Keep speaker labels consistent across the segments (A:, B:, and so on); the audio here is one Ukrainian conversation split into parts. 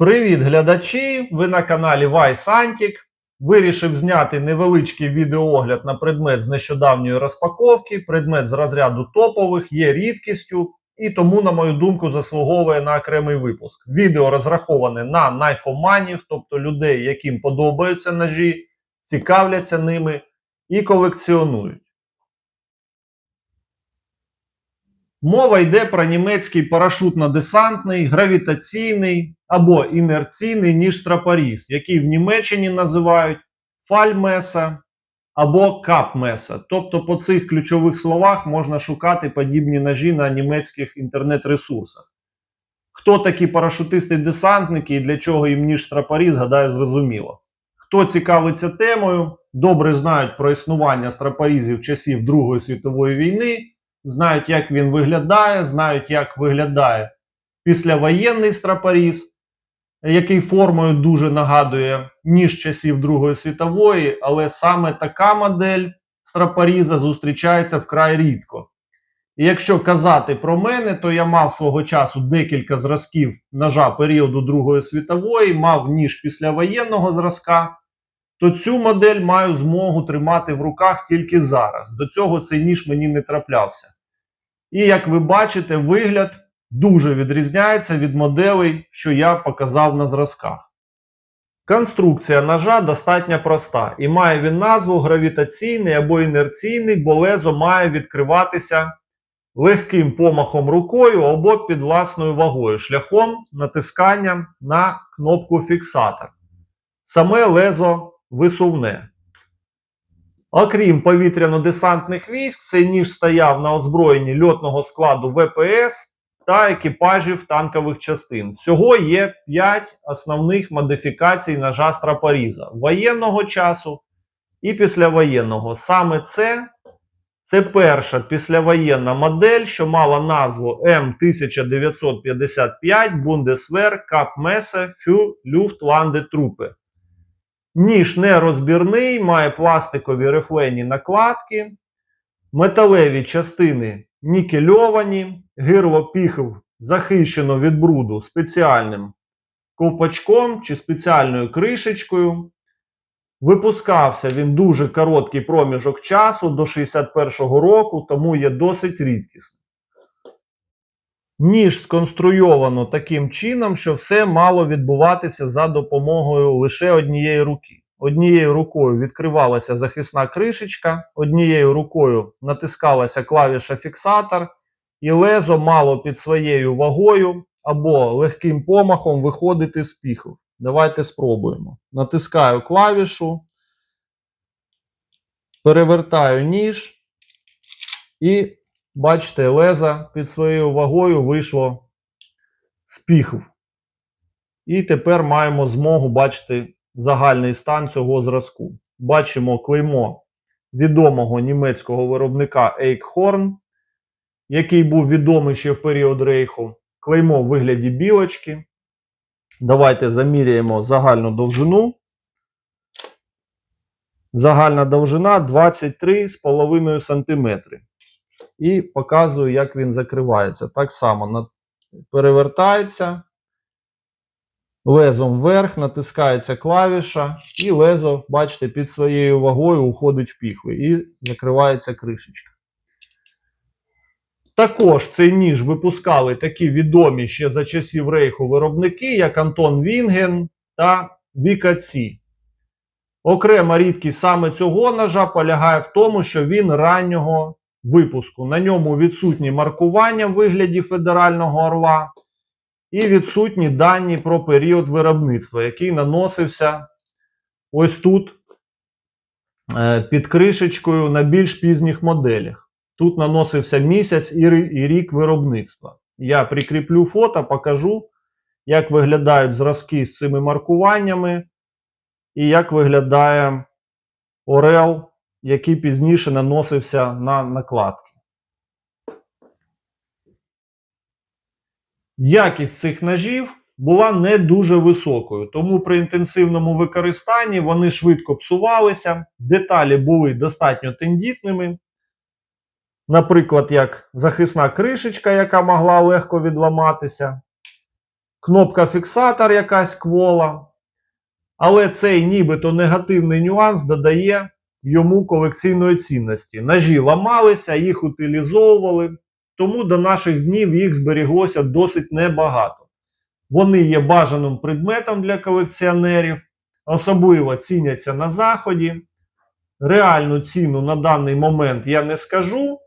A: Привіт, глядачі! Ви на каналі Вайсантік. Вирішив зняти невеличкий відеоогляд на предмет з нещодавньої розпаковки. Предмет з розряду топових є рідкістю і тому, на мою думку, заслуговує на окремий випуск. Відео розраховане на найфоманів, тобто людей, яким подобаються ножі, цікавляться ними і колекціонують. Мова йде про німецький парашутно-десантний, гравітаційний або інерційний ніж страпоріз, який в Німеччині називають фальмеса або капмеса. Тобто по цих ключових словах можна шукати подібні ножі на німецьких інтернет-ресурсах. Хто такі парашутисти-десантники і для чого їм ніж страпоріз, гадаю, зрозуміло. Хто цікавиться темою, добре знають про існування страпорізів часів Другої світової війни знають, як він виглядає, знають, як виглядає післявоєнний страпоріз, який формою дуже нагадує ніж часів Другої світової, але саме така модель страпоріза зустрічається вкрай рідко. І якщо казати про мене, то я мав свого часу декілька зразків ножа періоду Другої світової, мав ніж післявоєнного зразка то цю модель маю змогу тримати в руках тільки зараз. До цього цей ніж мені не траплявся. І як ви бачите, вигляд дуже відрізняється від моделей, що я показав на зразках. Конструкція ножа достатньо проста і має він назву гравітаційний або інерційний, бо лезо має відкриватися легким помахом рукою або під власною вагою, шляхом натискання на кнопку фіксатор. Саме лезо висувне. Окрім повітряно-десантних військ, цей ніж стояв на озброєнні льотного складу ВПС та екіпажів танкових частин. Всього є 5 основних модифікацій ножа страпоріза воєнного часу і післявоєнного. Саме це, це перша післявоєнна модель, що мала назву М1955 Bundeswehr Kampfmesser für Luftlandetruppe. Ніж нерозбірний, має пластикові рифлені накладки, металеві частини нікельовані, гирло піхв захищено від бруду спеціальним ковпачком чи спеціальною кришечкою. Випускався він дуже короткий проміжок часу до 61-го року, тому є досить рідкісним. Ніж сконструйовано таким чином, що все мало відбуватися за допомогою лише однієї руки. Однією рукою відкривалася захисна кришечка, однією рукою натискалася клавіша фіксатор, і лезо мало під своєю вагою або легким помахом виходити з піхов. Давайте спробуємо. Натискаю клавішу, перевертаю ніж і бачите, леза під своєю вагою вийшло з піхв. І тепер маємо змогу бачити загальний стан цього зразку. Бачимо клеймо відомого німецького виробника Eichhorn, який був відомий ще в період рейху. Клеймо в вигляді білочки. Давайте заміряємо загальну довжину. Загальна довжина 23,5 см. І показую, як він закривається. Так само перевертається лезом вверх, натискається клавіша, і лезо, бачите, під своєю вагою уходить в піхви і закривається кришечка. Також цей ніж випускали такі відомі ще за часів рейху виробники, як Антон Вінген та Віка Ці. Окрема рідкість саме цього ножа полягає в тому, що він раннього випуску. На ньому відсутні маркування в вигляді федерального орла і відсутні дані про період виробництва, який наносився ось тут е, під кришечкою на більш пізніх моделях. Тут наносився місяць і рік виробництва. Я прикріплю фото, покажу, як виглядають зразки з цими маркуваннями, і як виглядає Орел, який пізніше наносився на накладки. Якість цих ножів була не дуже високою, тому при інтенсивному використанні вони швидко псувалися, деталі були достатньо тендітними. Наприклад, як захисна кришечка, яка могла легко відламатися. кнопка фіксатор якась квола. Але цей нібито негативний нюанс додає йому колекційної цінності. Ножі ламалися, їх утилізовували, тому до наших днів їх зберіглося досить небагато. Вони є бажаним предметом для колекціонерів, особливо ціняться на заході. Реальну ціну на даний момент я не скажу.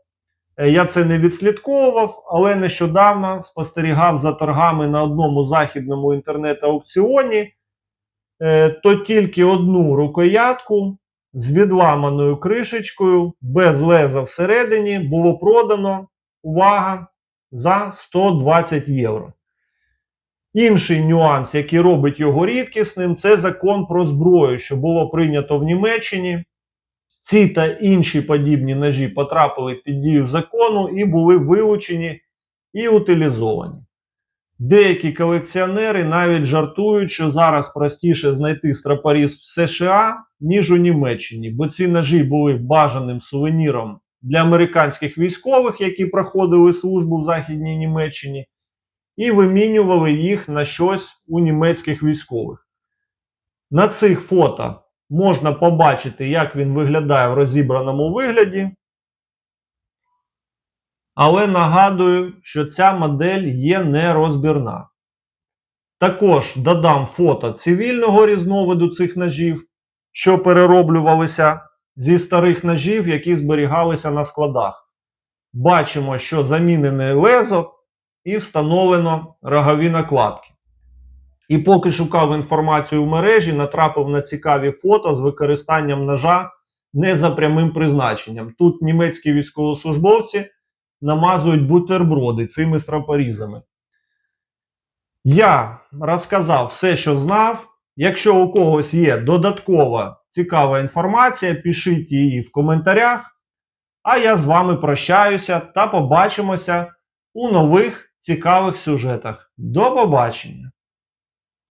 A: Е, Я це не відслідковував, але нещодавно спостерігав за торгами на одному західному інтернет-аукціоні. Е, То тільки одну рукоятку з відламаною кришечкою, без леза всередині, було продано, увага, за 120 євро. Інший нюанс, який робить його рідкісним, це закон про зброю, що було прийнято в Німеччині. Ці та інші подібні ножі потрапили під дію закону і були вилучені і утилізовані. Деякі колекціонери навіть жартують, що зараз простіше знайти страпоріз в США, ніж у Німеччині, бо ці ножі були бажаним сувеніром для американських військових, які проходили службу в Західній Німеччині, і вимінювали їх на щось у німецьких військових. На цих фото можна побачити, як він виглядає в розібраному вигляді. Але нагадую, що ця модель є нерозбірна. Також додам фото цивільного різновиду цих ножів, що перероблювалися зі старих ножів, які зберігалися на складах. Бачимо, що замінене лезо і встановлено рогові накладки. І поки шукав інформацію в мережі, натрапив на цікаві фото з використанням ножа не за прямим призначенням. Тут німецькі військовослужбовці намазують бутерброди цими страпорізами. Я розказав все, що знав. Якщо у когось є додаткова цікава інформація, пишіть її в коментарях. А я з вами прощаюся та побачимося у нових цікавих сюжетах. До побачення!